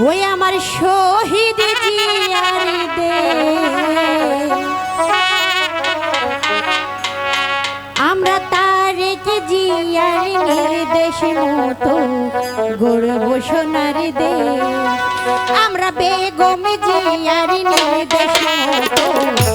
ওই আমার শহীদ জিয়ার দে আমরা তারেক জিয়ার নির্দেশ মতো গড়ব সোনার দে আমরা বেগম জিয়ার নির্দেশ মতো